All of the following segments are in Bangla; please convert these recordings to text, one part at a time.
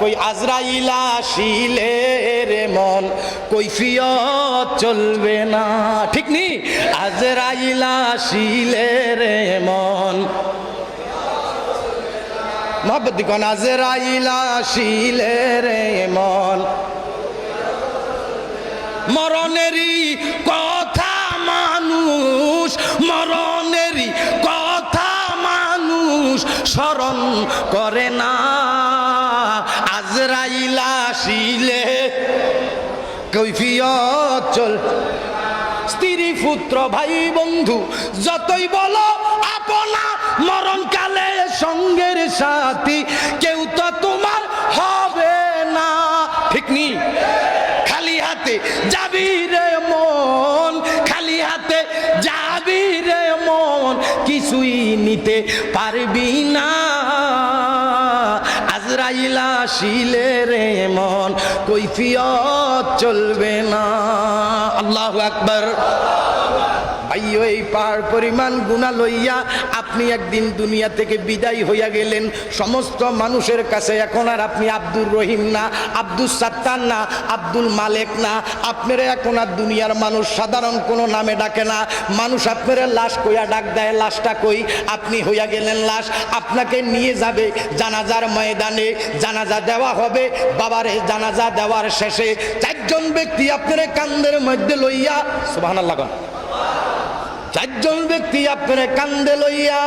কই আজরাইলা শিলের মন, কৈফিয়ত চলবে না। ঠিক নি? আজরাইলা শিলের মন। মহব্বত দিকন, আজরাইলা শিলের মন। মরণেরই কথা মানুষ, মরণেরই কথা মানুষ স্মরণ করে না। কৈফিয়ত চল। স্ত্রী, পুত্র, ভাই, বন্ধু, যতই বলো, আপনা মরণকালে সঙ্গের সাথী, কেউ তো তোমার হবে না। ঠিক নি? খালি হাতে যাবি রে মন, খালি হাতে যাবি রে মন, কিছুই নিতে পারবি না। আজরাইলা শিলে রে মন কৈফিয়ত চলবে না। আল্লাহ আকবর। ভাইও এই পার পরিমাণ গুণা লইয়া আপনি একদিন দুনিয়া থেকে বিদায় হইয়া গেলেন। সমস্ত মানুষের কাছে এখন আর আপনি আব্দুর রহিম না আব্দুল সাত্তার না, আব্দুল মালেক না। আপনারা এখন আর দুনিয়ার মানুষ সাধারণ কোনো নামে ডাকে না। মানুষ আপনারা লাশ কইয়া ডাক দেয়, লাশটা কই? আপনি হইয়া গেলেন লাশ, আপনাকে নিয়ে যাবে জানাজার ময়দানে। জানাজা দেওয়া হবে, বাবারে জানাজা দেওয়ার শেষে চারজন ব্যক্তি আপনারা কান্দের মধ্যে লইয়া সুবাহ লাগান চারজন ব্যক্তি আপনারে কান্দে লইয়া,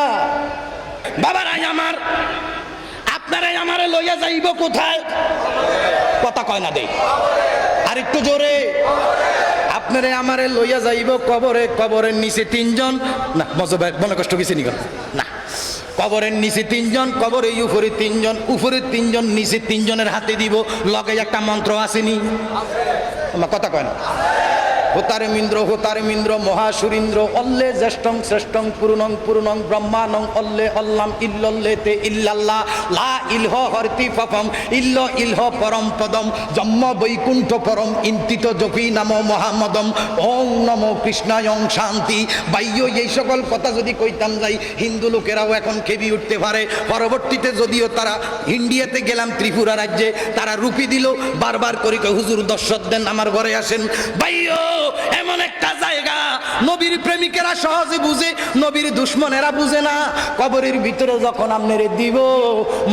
বাবারাই আমার, আপনারাই আমারে লইয়া যাইব কোথায়? কথা কয় না দেই। আর একটু জোরে, আপনারে আমারে লইয়া যাইব কবরে, কবরের নিচে তিনজন। না, মজা ভাই, মনে কষ্ট গেছে নি না, কবরের নিচে তিনজন, কবরে উপরে তিনজন উপরে তিনজন, নিচে তিনজনের হাতে দিব। লগে একটা মন্ত্র আসেনি কথা কয় না। হোতারে মিন্দ্র হোতারে মিন্দ্র, মহাসুরিন্দ্র, অল্লে জ্যেষ্ঠং শ্রেষ্ঠং, পূর্ণং পূর্ণং ব্রহ্মানং অল্লে অল্লাম ইল্লল্লেতে ইল্লাল্লাহ, লা ইলহ হরতি ফফম, ইল্ল ইলহ পরম পদম, জম্ম বৈকুণ্ঠ পরম, ইন্তিত জপি নাম মহামদম, ওং নম কৃষ্ণায়ং শান্তি। বাইয়, এই সকল কথা যদি কইতাম যাই, হিন্দু লোকেরাও এখন খেবি উঠতে পারে। পরবর্তীতে যদিও তারা ইন্ডিয়াতে গেলাম ত্রিপুরা রাজ্যে, তারা রুপি দিল, বারবার করে হুজুর দর্শক দেন, আমার ঘরে আসেন। বাইয়! এমন একটা জায়গা। নবীর প্রেমিকেরা সহজে বুঝে, নবীর দুশ্মনেরা বুঝে না। কবরের ভিতরে যখন আপনারে দিব,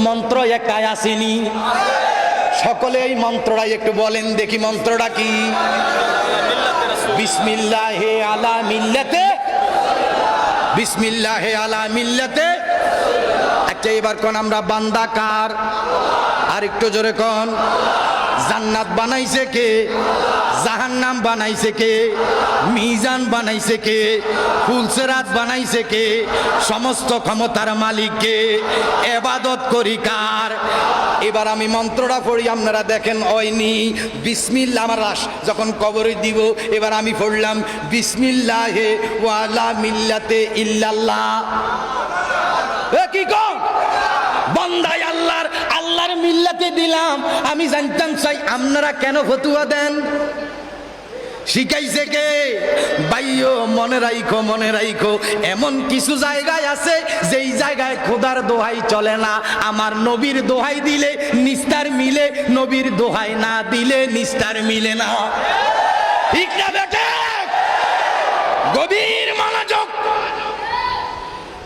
মন্ত্র একাই আসেনি। সকলে এই মন্ত্রটা একটু বলেন, দেখি মন্ত্রটা কি? হে আলা মিল্লাতে হে আলা মিল্লাতে। আচ্ছা এবার কোন আমরা বান্দা কার? আর একটু জোরে কোন? জান্নাত বানাইছে কে? জাহান্নাম বানাইছে কে? মিজান বানাইছে কে? ফুলসেরাত বানাইছে কে? সমস্ত ক্ষমতার মালিককে এবাদত করি কার? এবার আমি মন্ত্রটা পড়ি, আপনারা দেখেন ওইনি বিসমিল্লা আমার রাস যখন কবরে দিব, এবার আমি পড়লাম, বিসমিল্লাহে ওয়ালা মিল্লাতে ইল্লাল্লাহ। কি কম আল্লাহর মিল্লাতে দিলাম। আমি জানতাম, চাই আপনারা কেন ফতুয়া দেন? শিখাইছে কে? বাইও মনে রাইখো মনে রাইখো, এমন কিছু জায়গায় আছে যেই জায়গায় খোদার দোহাই চলে না। আমার নবীর দোহাই দিলে নিস্তার মিলে, নবীর দোহাই না দিলে নিস্তার মিলে না। ঠিক না বেটে? গভীর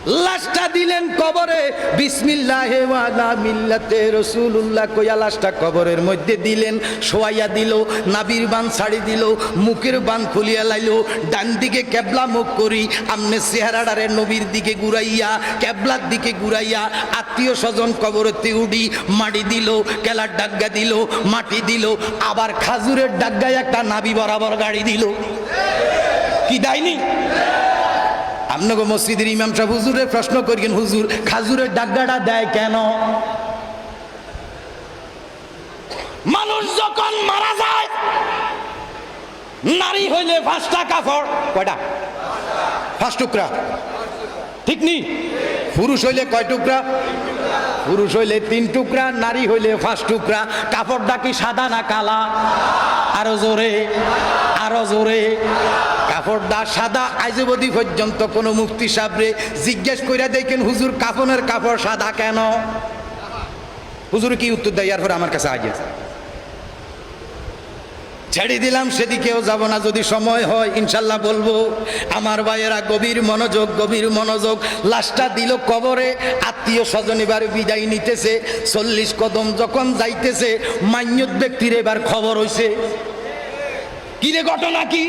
লাশটা দিলেন কবরে। বিসমিল্লাহে ওয়ালা মিল্লাতে রসুল্লাহ কইয়া লাশটা কবরের মধ্যে দিলেন, শোয়াইয়া দিল, নাবির বান ছাড়ি দিল, মুখের বান খুলিয়া লাইল, ডান দিকে কেবলা মুখ করি, আমনে চেহারাডারে নবীর দিকে ঘুরাইয়া, কেবলার দিকে ঘুরাইয়া, আত্মীয় স্বজন কবরতে উডি মাটি দিল, কেলার ডাগ্গা দিল, মাটি দিল, আবার খাজুরের ডাগ্গায় একটা নাবি বরাবর গাড়ি দিল। কি দেয়নি? আপনাকে মসজিদের ইমাম সাহেব হুজুরের প্রশ্ন করিয়েন হুজুর, খাজুরের ডাগ্গাটা দেয় কেন? মানুষ যখন মারা যায়, নারী হইলে পাঁচটা কাপড় কয়টা? পাঁচ টুকরা। ঠিক নি? পুরুষ হইলে কয় টুকরা? পুরুষ হইলে তিন টুকরা, নারী হইলে পাঁচ টুকরা। কাপড়টা কি সাদা না কালা? আরও জোরে আরও জোরে। কাপড়টা সাদা আজবদি পর্যন্ত কোনো মুক্তি সাবরে। জিজ্ঞেস করিয়া দেখেন হুজুর কাপনের কাপড় সাদা কেন? হুজুর কি উত্তর দেয়? ইয়ার পরে আমার কাছে আগে ছেড়ে দিলাম, সেদিকেও যাব না। যদি সময় হয়, ইনশাল্লাহ বলব, আমার ভাইয়েরা গভীর মনোযোগ গভীর মনোযোগ। লাশটা দিল কবরে, আত্মীয় স্বজন এবার বিদায় নিতেছে। চল্লিশ কদম যখন যাইতেছে মান্যত ব্যক্তির এবার খবর হইছে। কিরে ঘটনা কি?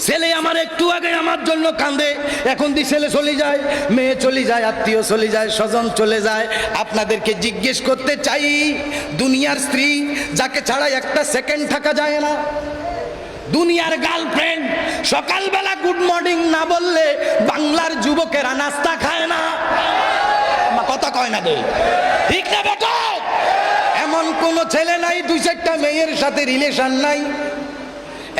ছেলে আমার একটু আগে আমার জন্য কান্দে। এখন দি ছেলে চলে যায়, মেয়ে চলে যায়, আত্মীয় চলে যায়, স্বজন চলে যায়। আপনাদেরকে জিজ্ঞেস করতে চাই, দুনিয়ার স্ত্রী যাকে ছাড়া একটা সেকেন্ড থাকা যায় না। দুনিয়ার গার্লফ্রেন্ড সকালবেলা গুড মর্নিং না বললে বাংলার যুবকেরা নাস্তা খায় না। কথা কয় না ঠিক না বেটা? এমন কোন ছেলে নাই, দুই চারটা মেয়ের সাথে রিলেশন নাই।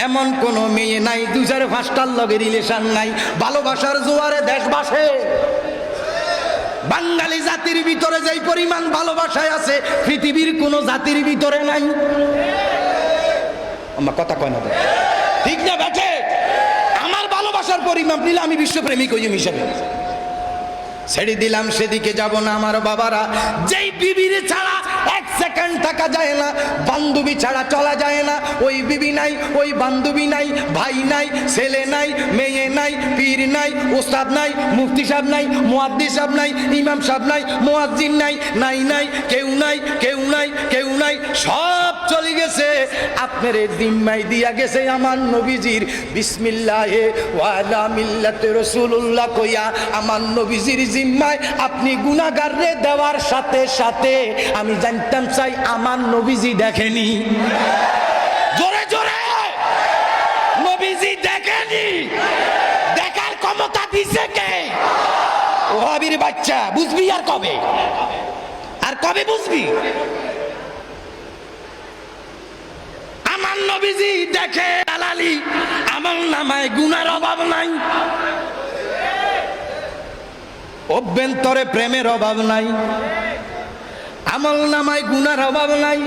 এমন কোন মেয়ে নাই দুই চার পাঁচটার লগে রিলেশন নাই, ভালোবাসার জোয়ারে দেশ বাসে বাঙালি জাতির ভিতরে যেই পরিমাণ ভালোবাসায় আছে, পৃথিবীর কোন জাতির ভিতরে নাই। আমার কথা কয় না ঠিক না বেঠে? আমার ভালোবাসার পরিমাণ নিলে আমি বিশ্বপ্রেমিক হইম হিসাবে? ছেড়ে দিলাম, সেদিকে যাব না আমার বাবারা। যেই বিবির ছাড়া সেকেন্ড থাকা যায় না, বান্ধবী ছাড়া চলা যায় না। ওই বিবি নাই, ওই বান্ধবী নাই, ভাই নাই, ছেলে নাই, মেয়ে নাই, পীর নাই, ওস্তাদ নাই, মুফতি সাহেব নাই মোয়াদ্দি সাহেব নাই, ইমাম সাহেব নাই, মুয়াজ্জিন নাই নাই নাই, কেউ নাই কেউ নাই কেউ নাই, সব চলে গেছে। আপনার জিম্মাই দিয়া গেছে আমার নবীজির। বিসমিল্লাহে ওয়ালা মিল্লাতে রসুল্লাহ কইয়া আমার নবীজির জিম্মায় আপনি গুনাগারে দেওয়ার সাথে সাথে আমি জানতাম চাই আমার নবীজি দেখেনি। জোরে জোরে! নবীজি দেখেনি। দেখার ক্ষমতা দিছে কে? ওহাবির বাচ্চা, বুঝবি আর কবে? আর কবে বুঝবি? আমার নবীজি দেখে দালালি। আমার নামায় গুনার অভাব নাই। অভ্যন্তরে প্রেমের অভাব নাই। আমল নামায় গুনার অভাব নাই।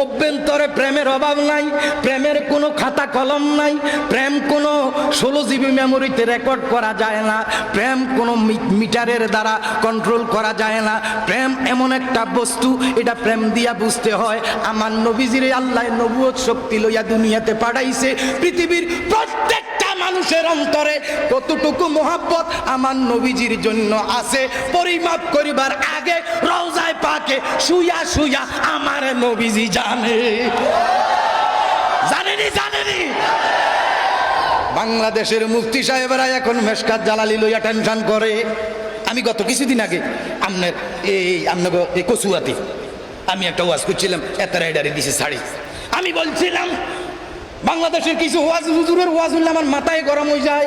অভ্যন্তরে প্রেমের অভাব নাই, প্রেমের কোনো খাতা কলম নাই, প্রেম কোনো ষোলো জিবি মেমোরিতে রেকর্ড করা যায় না, প্রেম কোনো মিটারের দ্বারা কন্ট্রোল করা যায় না, প্রেম এমন একটা বস্তু, এটা প্রেম দিয়া বুঝতে হয়, আমার নবীজিরে আল্লাহ নবুয়ত শক্তি লইয়া দুনিয়াতে পাঠাইছে, পৃথিবীর প্রত্যেকটা মানুষের অন্তরে কতটুকু মোহাব্বত আমার নবীজির জন্য আছে? পরিমাপ করিবার আগে রওজায় পাকে শুয়া শুয়া আমার নবীজি জানে। জানেনি জানেনি? বাংলাদেশের মুফতি সাহেবরা এখন মেশকাত জালালি লইয়া টেনশন করে। আমি গত কিছুদিন আগে আপনার এই আপনার এই কচুয়াতে আমি একটা ওয়াজ করছিলাম, এত রাইডারে দিছে শাড়ি। আমি বলছিলাম বাংলাদেশের কিছু হুজুরের ওয়াজ হলে আমার মাথায় গরম হয়ে যায়।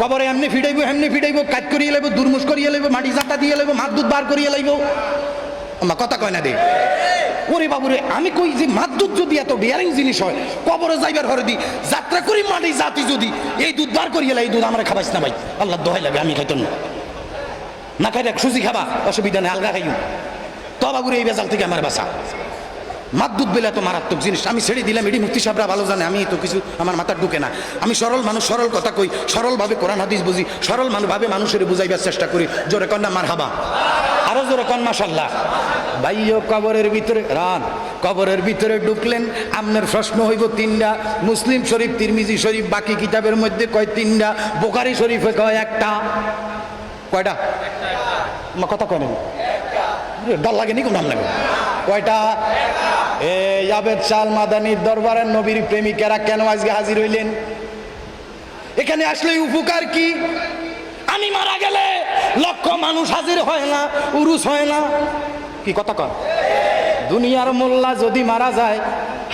কবরে এমনি ফিটাইব এমনি ফিটাইব কাজ করিয়ে লাইব দুর্মুষ করিয়ে লাইব, মাটি জাতা দিয়ে লাইব মাত দুধ বার করিয়ে লাইব। আমার কথা কয় না দে। ওরে বাবুরে, আমি কই যে মাদুদ যদি এত বিয়ারিং জিনিস হয়, কবরে যাইবার ঘরে দি, যাত্রা করি মাটি জাতি যদি, এই দুধ বার করিয়ে এই দুধ আমরা খাবাইস না ভাই। আল্লাহ দোহাই লাগে, আমি খাইতাম না। না খাই দেখ সুজি খাবা, অসুবিধা নেই, আলগা খাইও তো বাবুরে, এই বেজাল থেকে আমার বাসা মাদুদ বেলা তো মারাত্মক জিনিস। আমি ছেড়ে দিলাম এটি মুক্তি সাহেবরা ভালো জানে, আমি তো কিছু, আমার মাথার ঢুকে না। আমি সরল মানুষ, সরল কথা কই, সরলভাবে কোরআন, হাদিস বুঝি সরল ভাবে মানুষের বুঝাইবার চেষ্টা করি। জোরে কন্যা মার হাবা আরও জোরে কন মাসাল্লাহ ভাইও কবরের ভিতরে, রান। কবরের ভিতরে ঢুকলেন আপনার প্রশ্ন হইব তিনটা। মুসলিম শরীফ, তিরমিজি শরীফ, বাকি কিতাবের মধ্যে কয় তিনটা? বোকারি শরীফে কয় একটা। কয়টা? কথা কয় নাকি ডর লাগে নি কোন নাম লাগে? কয়টা? এই আবেদ শাল মাদানির দরবারের নবীর প্রেমিকেরা কেন আজকে হাজির হইলেন? এখানে আসলে উপকার কি? আমি মারা গেলে লক্ষ মানুষ হাজির হয় না, উরুস হয় না। কি কথা কর দুনিয়ার মোল্লা যদি মারা যায়,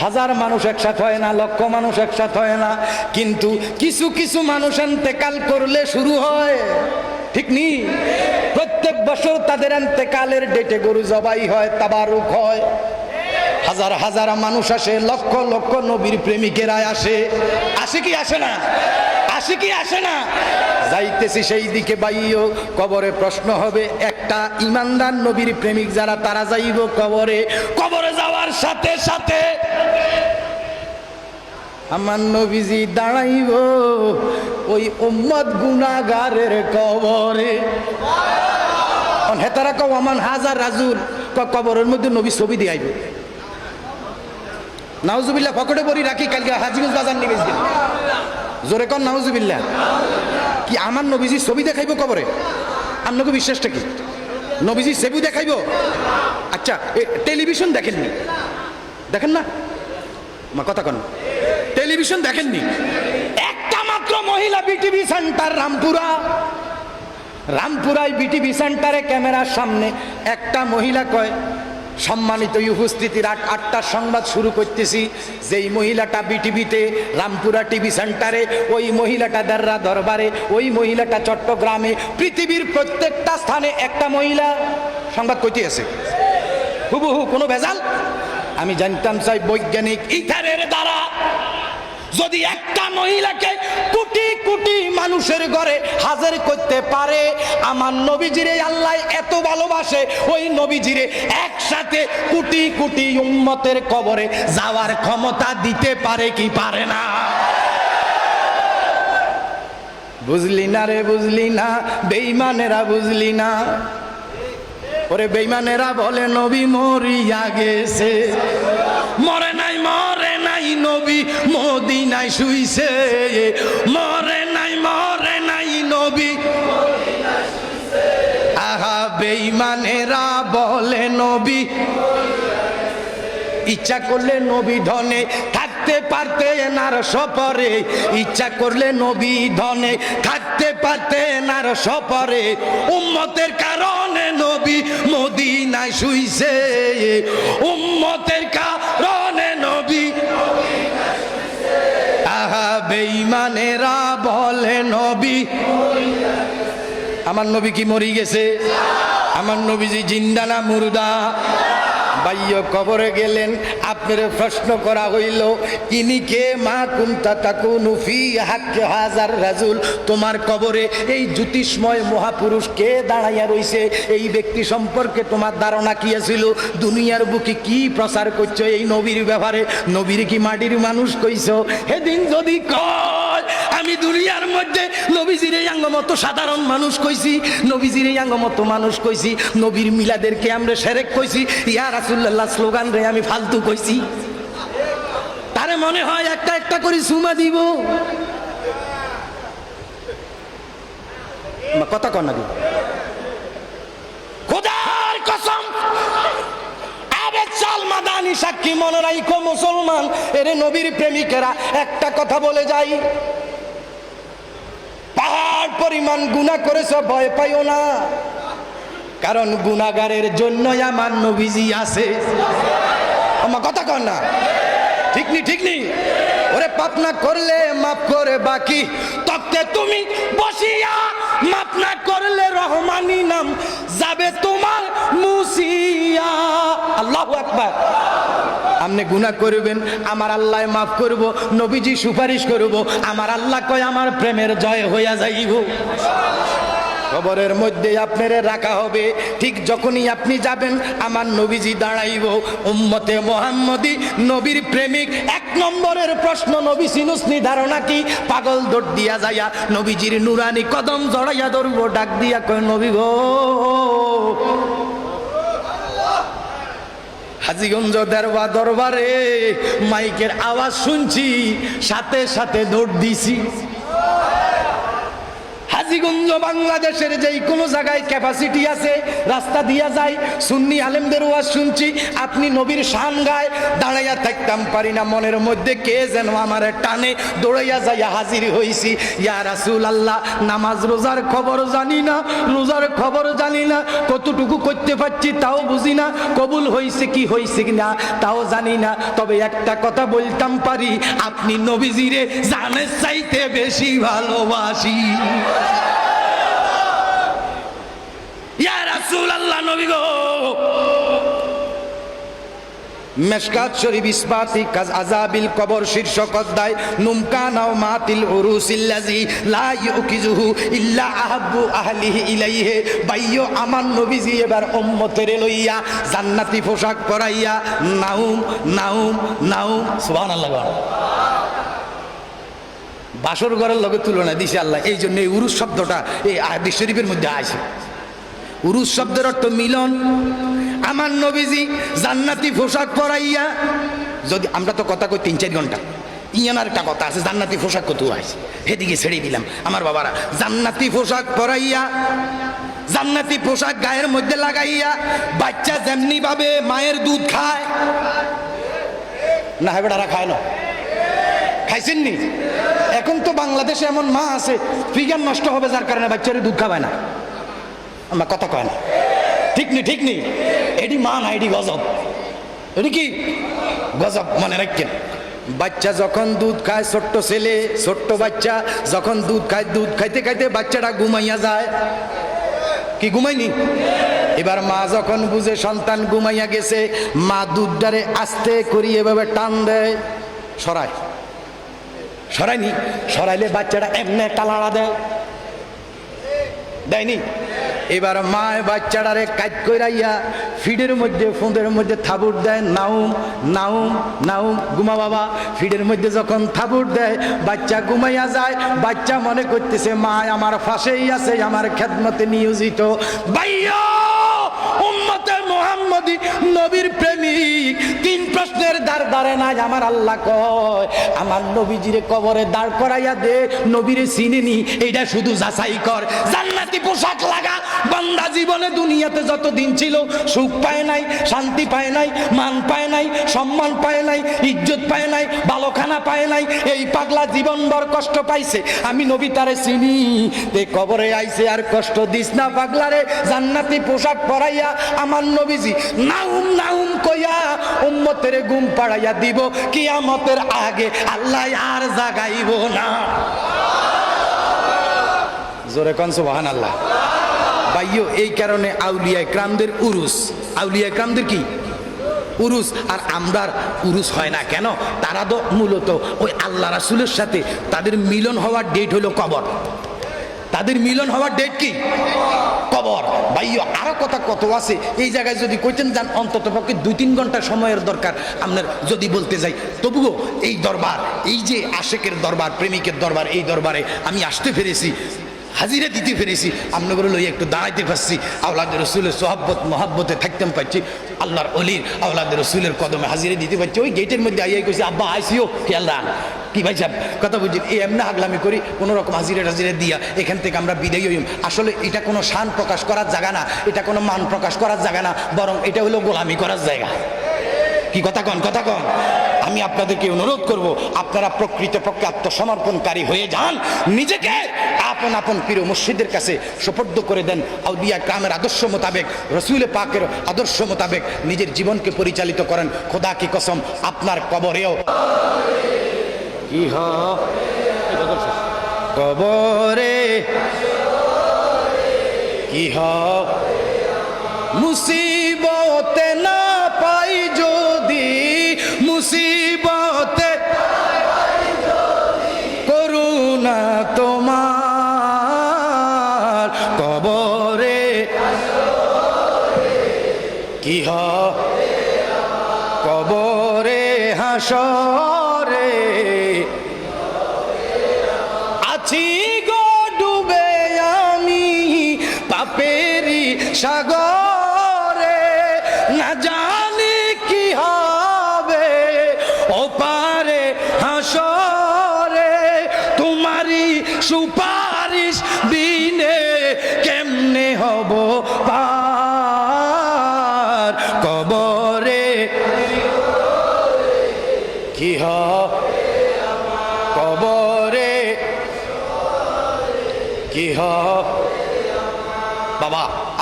হাজার মানুষ একসাথে হয় না, লক্ষ মানুষ একসাথে হয় না। কিন্তু কিছু কিছু মানুষ এতেকাল করলে শুরু হয়। ঠিক নি? প্রত্যেক বছর তাদের এতেকালের ডেটে গরু জবাই হয়, তাবারুক হয়। হাজার হাজার মানুষ আসে, লক্ষ লক্ষ নবীর প্রেমিকেরা আসে। আসে কি আসে না? আসে কি আসে না? যাইতেছি সেই দিকে বাইও, কবরে প্রশ্ন হবে, একটা ইমানদার নবীর প্রেমিক যারা, তারা যাইব কবরে। কবরে যাওয়ার সাথে সাথে আমার নবীজি দাঁড়াইব ওই উম্মত গুনাগারের কবরে। হেতারা কও আমার হাজার রাজুর কবরের মধ্যে নবী ছবি দিয়ে নাউজুবিল্লাহ, পকেটে পরি রাখি, কালকে হাজিগঞ্জ বাজার গেছি জোরে কর নাউজুবিল্লাহ। কি আমার নবীজি ছবি দেখাইব কবরে? আপনাকে বিশ্বাসটা কি? নবীজি ছবি দেখাইব? আচ্ছা টেলিভিশন দেখেননি? দেখেন না? মা, কথা কন। টেলিভিশন দেখেননি? একটা মাত্র মহিলা বিটিভি সেন্টার, রামপুরা। রামপুরায় বিটিভি সেন্টারে ক্যামেরার সামনে একটা মহিলা কয় সম্মানিত উপস্থিতির আট সংবাদ শুরু করতেছি। যেই মহিলাটা বিটিভিতে, রামপুরা টিভি সেন্টারে, ওই মহিলাটা দাররা দরবারে, ওই মহিলাটা চট্টগ্রামে, পৃথিবীর প্রত্যেকটা স্থানে একটা মহিলা। সংবাদ কইতে আছে। হুবহু কোনো ভেজাল? আমি জানতাম চাই বৈজ্ঞানিক ইথারের দ্বারা। যদি একটা মহিলাকে কোটি কোটি মানুষের ঘরে হাজির করতে পারে, আমার নবীজিরে আল্লাহ এত ভালোবাসে, ওই নবীজিরে একসাথে কোটি কোটি উম্মতের কবরে যাওয়ার ক্ষমতা দিতে পারে কি পারে না? বুঝলি না রে, বুঝলি না বেইমানেরা বুঝলি না। ওরে বেইমানেরা বলে, নবী মরিয়া গেছে। মরে নাই নবী মদিনায় শুইছে। মরে নাই মরে নাই নবী। আহা বেইমানেরা বলে নবী। ইচ্ছা করলে নবী ধনে, থাকতে পারতে নার সপরে। ইচ্ছা করলে নবী ধনে, থাকতে পারতে নার সপরে। উম্মতের কারণে নবী মদিনায় শুইছে। উম্মতের কারণে বেঈমানেরা বলে নবী। আমার নবী কি মরি গেছে? আমার নবীজি জিন্দা না মুর্দা? বাইয় কবরে গেলেন আপনার প্রশ্ন করা হইল ইনি কে মা কুন্তা তাকু নুফি হাক্কে হাজার রাজুল? তোমার কবরে এই জ্যোতিষময় মহাপুরুষ কে দাঁড়াইয়া রইছে? এই ব্যক্তি সম্পর্কে তোমার ধারণা কি ছিল দুনিয়ার বুকে কি প্রচার করছ এই নবীর ব্যাপারে নবীর কি মাটির মানুষ কইছ? হেদিন যদি কয় আমি দুনিয়ার মধ্যে নবীজির এই আঙ্গমতো সাধারণ মানুষ কইছি, নবীজির এই আঙ্গমতো মানুষ কইছি, নবীর মিলাদেরকে আমরা সেরেক কইছি, ইয়া রাসুল্লাহ স্লোগান রে আমি ফালতু কইছি। তারে মনে হয় একটা একটা করে সুমা দিব। কথা কর না খোদার কসম সাক্ষী মনে রাইখো মুসলমান, এরে নবীর প্রেমিকেরা একটা কথা বলে যাই। পরিমাণ গুণা করেছ, ভয় পাইও না। কারণ গুণাগারের জন্যই আমার নবীজি আছে। আমার কথা কর না। ঠিক নি ঠিক নি? ওরে পাপ না করলে মাফ করে বাকি। তবে তুমি বসিয়া মাফ না করলে রহমানি নাম যাবে তোমার মুসিয়া। আল্লাহু আকবার। আপনি গুনাহ করবেন, আমার আল্লাহ মাফ করব, নবীজি সুপারিশ করব, আমার আল্লাহ কয়, আমার প্রেমের জয় হইয়া যাইব। কবরের মধ্যে আপনারে রাখা হবে, ঠিক যখনই আপনি যাবেন, আমার নবীজি দাঁড়াইব। উম্মতে মোহাম্মদী নবীর প্রেমিক, এক নম্বরের প্রশ্ন, নবী সিনুসনি ধারণা কি? পাগল দৌড় দিয়া যাইয়া নবীজির নুরানি কদম জড়াইয়া ধরবো, ডাক দিয়া কয়, নবী গো হাজিগঞ্জ দেরবা দরবারে মাইকের আওয়াজ শুনছি সাথে সাথে দৌড় দিছি। হাজিগঞ্জ বাংলাদেশের যেই কোনো জায়গায় ক্যাপাসিটি আছে, রাস্তা দিয়া যায়, সুন্নি আলেমদের ওয়াজ শুনছি, আপনি নবীর শান গায় দাঁড়াইয়া থাকতাম পারি না। মনের মধ্যে কে যেন আমার টানে, দৌড়াইয়া যাইয়া হাজির হইছি। ইয়া রাসুল আল্লাহ নামাজ রোজার খবর জানি না, রোজার খবর জানি না, কতটুকু করতে পারছি তাও বুঝি না, কবুল হইছে কি হইছে কি না, তাও জানি না। তবে একটা কথা বলতাম পারি, আপনি নবীজিরে জানের চাইতে বেশি ভালোবাসি ইয়া রাসূল আল্লাহ নবী গো। মেশকাত শরীফ ইসবাতি কাজ আজাবিল কবর শীর্ষক অধ্যায় নুমকানাও মাতিল উরুসিল্লাজি লা ইউকিজুহু ইল্লা আহাব্বু আহলিহি ইলাইহি। বাইয়ো আমার নবীজি এবার উম্মতের লইয়া জান্নাতি পোশাক পরাইয়া নাউম নাউম নাউম, সুবহানাল্লাহ বাসর ঘরের লগে তুলনা দিছে আল্লাহ এই জন্য এই উরুস শব্দটা এই আহাদিস শরীফের মধ্যে আছে উরুস শব্দের অর্থ মিলন। আমার নবীজি জান্নাতি পোশাক পরাইয়া, যদি আমরা তো কথা কই তিন চার ঘণ্টা ইয়ানার একটা কথা আছে, জান্নাতি পোশাক কত আছে? সেদিকে ছেড়ে দিলাম। আমার বাবারা, জান্নাতি পোশাক পরাইয়া, জান্নাতি পোশাক গায়ের মধ্যে লাগাইয়া, বাচ্চা যেমনি ভাবে মায়ের দুধ খায়, না হেবেটারা খায় না? খাইছেন নি? এখন তো বাংলাদেশে এমন মা আছে, ফিগার নষ্ট হবে যার কারণে বাচ্চারা দুধ খাবে না। আমার কথা কয় না। ঠিক নি ঠিক নি। এটি মা না এটি গজব। এটি কি? গজব মনে রাখছেন বাচ্চা যখন দুধ খায়, ছোট্ট ছেলে, ছোট্ট বাচ্চা, যখন দুধ খায়, দুধ খাইতে খাইতে বাচ্চাটা ঘুমাইয়া যায়। কি ঘুমাইনি এবার মা যখন বুঝে সন্তান ঘুমাইয়া গেছে, মা দুধটারে আস্তে করি এভাবে টান দেয়। সরায়। সরায়নি? সরাইলে বাচ্চাটা এমনি টালাড়া দেয়। দেয়নি? এবার মা বাচ্চাটারে কাজ কইরাইয়া ফিডের মধ্যে, ফুঁদের মধ্যে থাবুর দেয়, নাউম নাউম নাউম, ঘুমা বাবা। ফিডের মধ্যে যখন থাবুর দেয়, বাচ্চা ঘুমাইয়া যায়, বাচ্চা মনে করতেছে, মা, আমার ফাঁসেই আছে, আমার খেদমতে নিয়োজিত। বাইয়া উম্মতে মোহাম্মদী, নবীর প্রেমিক প্রশ্নের দ্বার দাঁড়ে নাই, আমার আল্লাহ কয়, আমার নবীজিরে কবরে দাঁড় করাইয়া দে, নবীরে চিনেনি এইটা শুধু যাচাই কর। জান্নাতি পোশাক লাগা, বান্দা জীবনে দুনিয়াতে যত দিন ছিল সুখ পায় নাই, শান্তি পায় নাই, মান পায় নাই, সম্মান পায় নাই, ইজ্জত পায় নাই ভালো খানা পায় নাই, এই পাগলা জীবনভর কষ্ট পাইছে, আমি নবী তারে চিনি, তে কবরে আইছে আর কষ্ট দিস না পাগলারে, জান্নাতি পোশাক পরাইয়া আমার নবীজি নাউম নাউম কইয়া উম্মতের ঘুম পাড়াইয়া দিব, কিয়ামতের আগে আল্লাহ আর জাগাইব না। জোরে কন সুবহান আল্লাহ বাইও এই কারণে আউলিয়া ক্রামদের উরুস। আউলিয়া ক্রামদের কি? উরুস। আর আমরার উরুস হয় না কেন? তারা তো মূলত ওই আল্লাহ রাসুলের সাথে তাদের মিলন হওয়ার ডেট হলো কবর। তাদের মিলন হওয়ার ডেট কি? কবর। ভাইও আরও কথা কত আছে। এই জায়গায় যদি কইতেন যান, অন্তত পক্ষে দুই তিন ঘণ্টা সময়ের দরকার আপনার যদি বলতে যাই। তবুও এই দরবার, এই যে আশেকের দরবার, প্রেমিকের দরবার, এই দরবারে আমি আসতে পেরেছি। হাজিরা দিতে পেরেছি। আপনাগুলো লই একটু দাঁড়াইতে পারছি। আওলাদের রসুলের সোহাব্বত, মহাব্বতে থাকতেম পারছি আল্লাহর অলির আওলাদের রসুলের কদমে হাজিরা দিতে পারছি। ওই গেটের মধ্যে আইয়াই কইছি, আব্বা, আইসিও, খেয়াল রাখ। কি ভাই সাহেব, কথা বুঝি এই এমনি আগলামি করি, কোনো রকম হাজিরা টাজিরা দিয়া এখান থেকে আমরা বিদায় হইম। আসলে এটা কোনো শান প্রকাশ করার জায়গা না, এটা কোনো মান প্রকাশ করার জায়গা না, বরং এটা হলো গোলামি করার জায়গা। কি কথা কন কথা কন? আমি আপনাদেরকে অনুরোধ করব, আপনারা প্রকৃত পক্ষে আত্মসমর্পণকারী হয়ে যান। নিজেকে আপন আপন প্রিয় মসজিদের কাছে সুপর্দ করে দেন আউলিয়া গ্রামের আদর্শ মোতাবেক রসুল পাকের আদর্শ মোতাবেক নিজের জীবনকে পরিচালিত করেন। খোদা কি কসম আপনার কবরেও। কবরে। কি হ? হাসরে আছি গো ডুবে আমি পাপেরি সাগরে। না জানি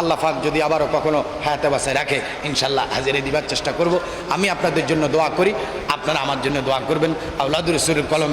আল্লাহ পাক যদি আবারও কখনো হায়াতে বাসায় রাখে ইনশাল্লাহ হাজিরে দিবার চেষ্টা করব। আমি আপনাদের জন্য দোয়া করি, আপনারা আমার জন্য দোয়া করবেন। আউলাদুর রসুলের কলমে